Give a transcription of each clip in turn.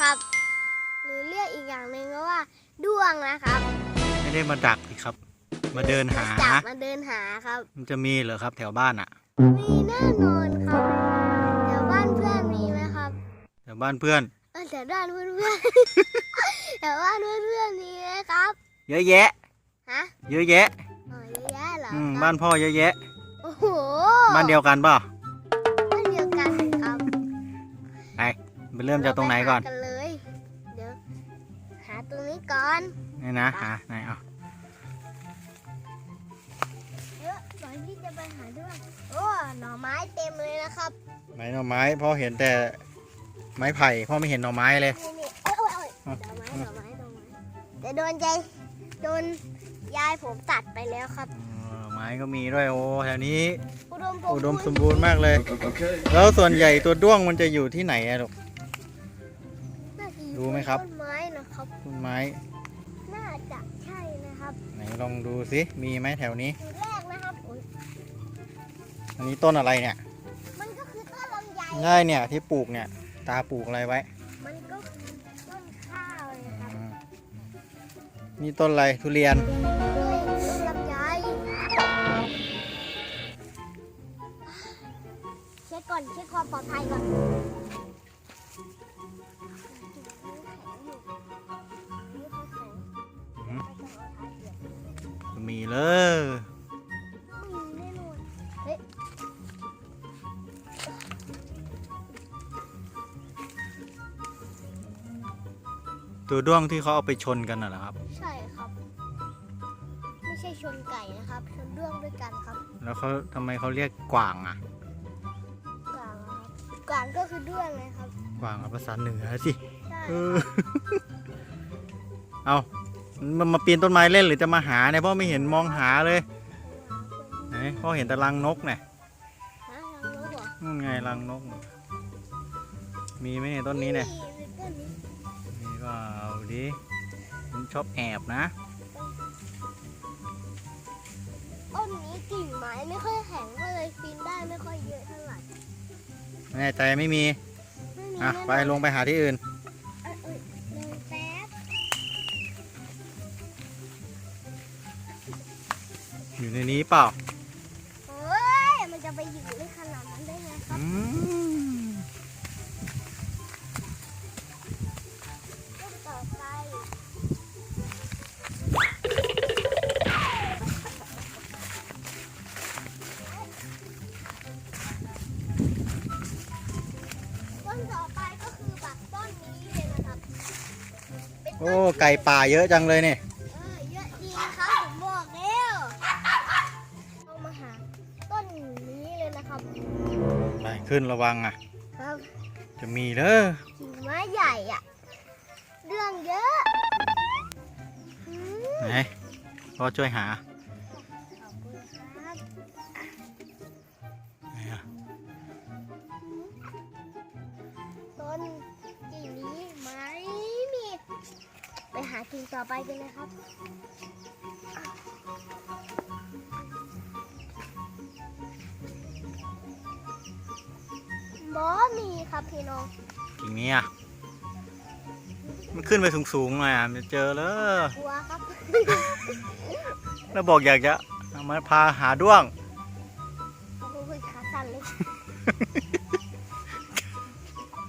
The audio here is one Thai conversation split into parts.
ทรงนะครับ หรือเรียกอีกอย่างหนึ่งก็ว่าด้วงนะครับ ไม่ได้มาดักสิครับ มาเดินหา จับมาเดินหาครับ มันจะมีเหรอครับ แถวบ้านอะ มีแน่นอนครับแถวบ้านเพื่อนมีไหมครับแถวบ้านเพื่อนเออแถวบ้านเพื่อนเพื่อนแถวบ้านเพื่อนเพื่อนมีไหมครับ เยอะแยะ ฮะเยอะแยะอ๋อเยอะแยะเหรออืมครับบ้านพ่อเยอะแยะ โอ้โหบ้านเดียวกันเปล่าบ้านเดียวกันครับไปไปเริ่มจากตรงไหนก่อนเราปหากันเลย นี้ก่อนนี่นะหาไหนเอาเยอะก่อนที่จะไปหาด้วยโอ้หน่อไม้เต็มเลยนะครับไหนหน่อไม้พ่อเห็นแต่ไม้ไผ่พ่อไม่เห็นหน่อไม้เลยนี่นี่โอ้ยโอ้ยโอ้ยอะหน่อไม้หน่อไม้หน่อไม้แต่โดนใจโดนยายผมตัดไปแล้วครับอ๋อหน่อไม้ก็มีด้วยโอ้แถวนี้อุดมอุดมสมบูรณ์มากเลย แล้วส่วนใหญ่ตัวด้วงมันจะอยู่ที่ไหนอะลูกน่าจะอยู่รู้ไหมครับต้นไม้นะครับต้นไม้ ลองดูสิมีไหมแถวนี้ จุดแรกนะครับโอ้ยอันนี้ต้นอะไรเนี่ยมันก็คือต้นลำไยใช่เนี่ยที่ปลูกเนี่ย ตาปลูกอะไรไว้มันก็คือต้นข้าวเลยนะครับอืมนี่ต้นอะไรทุเรียน ด้วยต้นลำไยเช็คก่อนเช็คความปลอดภัยก่อนนี่ มีเลยไม่มีแน่นอนเฮ้ยตัวด้วงที่เขาเอาไปชนกันน่ะเหรอครับ ใช่ครับ ไม่ใช่ชนไก่นะครับ ชนด้วงด้วยกันครับ แล้วเขาทำไมเขาเรียกกวางอะ กวางนะครับกวางก็คือด้วงนะครับ กวางภาษาเหนือสิใช่เออเอา มันมาปีนต้นไม้เล่นหรือจะมาหาเนี่ยพ่อไม่เห็นมองหาเลยไหนพ่อเห็นแต่รังนกเนี่ยฮะรังนกเหรอนู่นไงรังนก มีไหมเนี่ยต้นนี้เนี่ยมีต้นนี้มีก็เอาดิมันชอบแอบนะ ต้นนี้กิ่งไม้ไม่ค่อยแข็งก็เลยปีนได้ไม่ค่อยเยอะเท่าไหร่แน่ใจไม่มี ไม่มีอะแน่นอนไปลงไปหาที่อื่น อยู่ในนี้เปล่าเฮ้ยมันจะไปอยู่ได้ขนาดนั้นได้ไงครับอืมต้นต่อไปต้นต่อไปก็คือแบบต้นนี้เลยนะครับ เป็นต้นโอ้ ไก่ป่าเยอะจังเลยเนี่ยเออเย ขึ้นระวังอะ ครับจะมีเด้อกิ่งไม้ใหญ่อะเรื่องเยอะอืมไหนพ่อช่วยหาขอบคุณครับไหนอะต้นกิ่งนี้ไม่มี ไปหากิ่งต่อไปกันเลยครับ บอมีครับพี่น้องกิ่งนี้อะมันขึ้นไปสูงๆหน่อยอะมันจะเจอเลยกลัวครับ แล้วบอกอยากจะเอามาพาหาด้วง โอ้ยขาสั่นเลย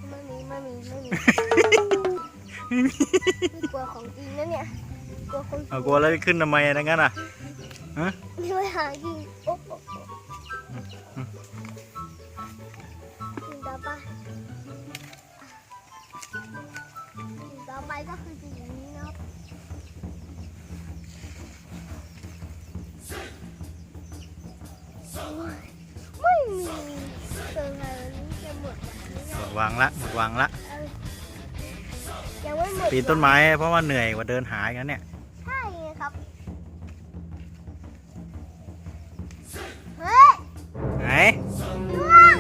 ไม่มีไม่มีไม่มีไม่กลัวของจริงนะเนี่ย กลัวคนเอากลัวแล้วขึ้นทำไมอะดังนั้นอะนี่ไปหากินโกินต่อไปก็คือสิ่งนี้นะครับโอ้ยไม่มีเติมอะไรนี้จะหมดแล้วหมดหวังละหมดหวังละยังไม่หมดปีนต้นไม้เพราะว่าเหนื่อยกว่าเดินหาอย่างนั้นเนี่ยใช่ไงครับเฮ้ยไหนด้วง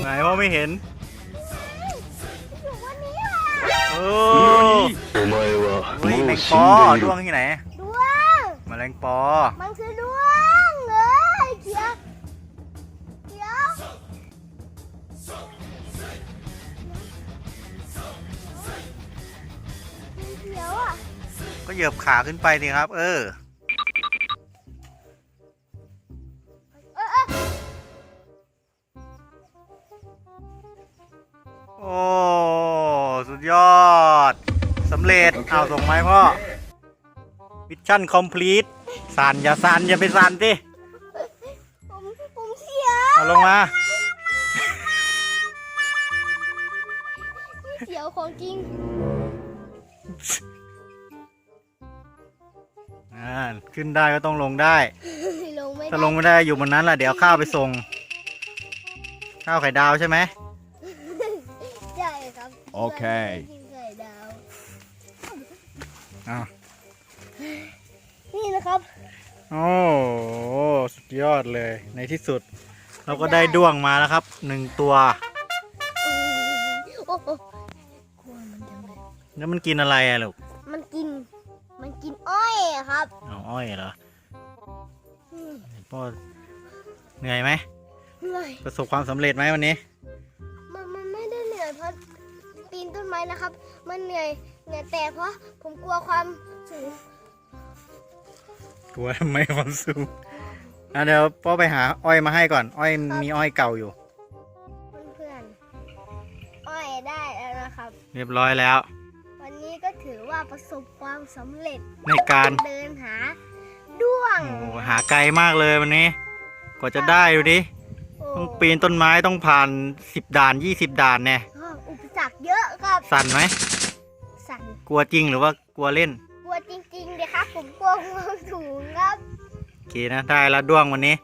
ไหนพ่อไม่เห็น เฮ้ยแมงปอด้วงที่ไหนดวง แมลงปอ มันคือดวงเลยเขียวเขียวเขียวอะก็เหยียบขาขึ้นไปสิครับ เออ เร็จเอาส่งไหมาให้พ่อมิชชั่นคอมพลีทสั่นอย่าสั่นอย่าไปสั่นสิผมผมเสียเอาลงมา เสียวของจริงอ่าขึ้นได้ก็ต้องลงได้ ลงไม่ถ้าได้ลงไม่ได้อยู่บนนั้นล่ะเดี๋ยวข้าวไปส่ง ข้าวไข่ดาวใช่ไหม ใช่ครับโอ้าวนี่นะครับ โอ้โหสุดยอดเลยในที่สุด เราก็ได้ด้วงมาแล้วครับหนึ่งตัว โอ้โหกลัวมันจังเลยแล้วมันกินอะไรอะลูกมันกิน มันกินอ้อยอะครับเอาอ้อยเหรออืมพ่อเหนื่อยไหม เหนื่อยประสบความสำเร็จไหมวันนี้ มันมันไม่ได้เหนื่อยเพราะ ปีนต้นไม้นะครับ มันเหนื่อยเหนื่อยแต่เพราะผมกลัวความสูงกลัวทำไมความสูงอะเดี๋ยวพ่อไปหาอ้อยมาให้ก่อน อ้อยมีอ้อยเก่าอยู่ เพื่อนๆอ้อยได้แล้วนะครับ เรียบร้อยแล้ว วันนี้ก็ถือว่าประสบความสำเร็จในการ เดินหาด้วง โอ้หาไกลมากเลยวันนี้กว่าจะได้ดูดิโอ้ต้องปีนต้นไม้ต้องผ่านสิบด่านยี่สิบด่านเนี่ยอุ สั่นไหม สั่นกลัวจริงหรือว่ากลัวเล่น กลัวจริงๆเลยครับ ผมกลัวความสูงครับโอเคนะ ได้แล้วด้วงวันนี้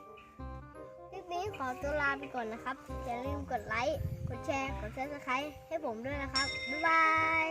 คลิปนี้ขอตัวลาไปก่อนนะครับ อย่าลืมกดไลค์ กดแชร์ กดซับสไครต์ให้ผมด้วยนะครับ บ๊ายบาย